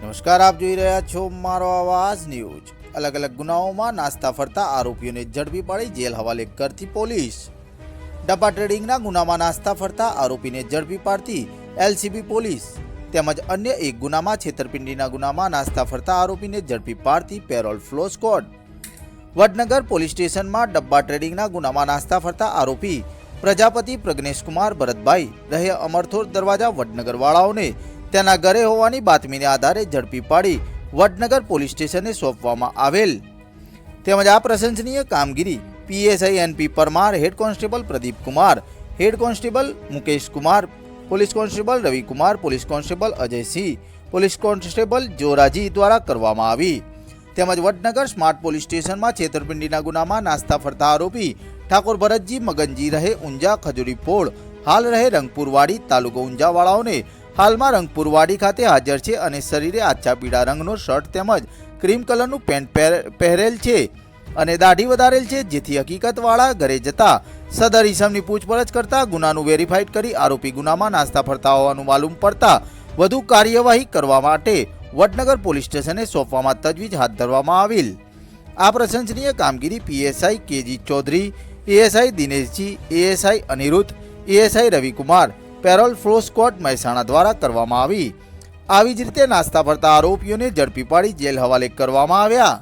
નમસ્કાર, આપ જોઈ રહ્યા છો મારો આવાજ ન્યૂઝ. અલગ અલગ ગુનાઓમાં નાસ્તા ફરતા આરોપીઓને ઝડપી પાડી જેલ હવાલે કરતી પોલીસ. ડબ્બા ટ્રેડિંગના ગુનામાં નાસ્તા ફરતા આરોપીને ઝડપી પાડતી એલસીબી પોલીસ. તેમજ અન્ય એક ગુનામાં છેતરપિંડીના ગુનામાં નાસ્તા ફરતા આરોપીને ઝડપી પાડતી parole furlough squad. Vadnagar police સ્ટેશનમાં ડબ્બા ટ્રેડિંગના ગુનામાં નાસ્તા ફરતા આરોપી પ્રજાપતિ પ્રજ્ઞેશકુમાર ભરતભાઈ રહે અમરથોર દરવાજા વડનગરવાળાઓને તેના ઘરે હોવાની બાતમીને આધારે ઝડપી પાડી વડનગર પોલીસ સ્ટેશને સોંપવામાં આવેલ. તેમજ આ પ્રશંસનીય કામગીરી PSI NP Parmar, head constable Pradeep Kumar, head constable Mukesh Kumar, police constable Ravikumar police constable Ajaysinh, police constable Joraji દ્વારા કરવામાં આવી. તેમજ વડનગર સ્માર્ટ પોલીસ સ્ટેશનમાં છેતરપિંડીના ગુનામાં નાસ્તા ફરતા આરોપી ઠાકોર ભરતજી મગનજી રહે ઊંઝા ખજૂરી પોળ, હાલ રહે રંગપુરવાડી તાલુકો ઊંઝાવાળાઓને હાલમાં રંગપુરવાડી ખાતે હાજર છે અને શરીરે આછા પીળા રંગનો શર્ટ તેમજ ક્રીમ કલરનું પેન્ટ પહેર- પહેરેલ છે અને દાઢી વધારેલ છે, જેથી હકીકતવાળા ઘરે જતા સદર ઈસમની પૂછપરછ કરતા ગુનાનું વેરીફાઈડ કરી આરોપી ગુનામાં નાસ્તા ફરતા હોવાનું માલુમ પડતા વધુ કાર્યવાહી કરવા માટે વડનગર પોલીસ સ્ટેશને સોંપવામાં તજવીજ હાથ ધરવામાં આવેલ. આ પ્રશંસનીય કામગીરી PSI KG Chaudhary, ASI Dineshji, ASI Anirudh, ASI Ravikumar parole furlough squad Mehsana દ્વારા કરવામાં આવી. આવી જ રીતે નાસ્તા ફરતા આરોપીઓને ઝડપી પાડી જેલ હવાલે કરવામાં આવ્યા.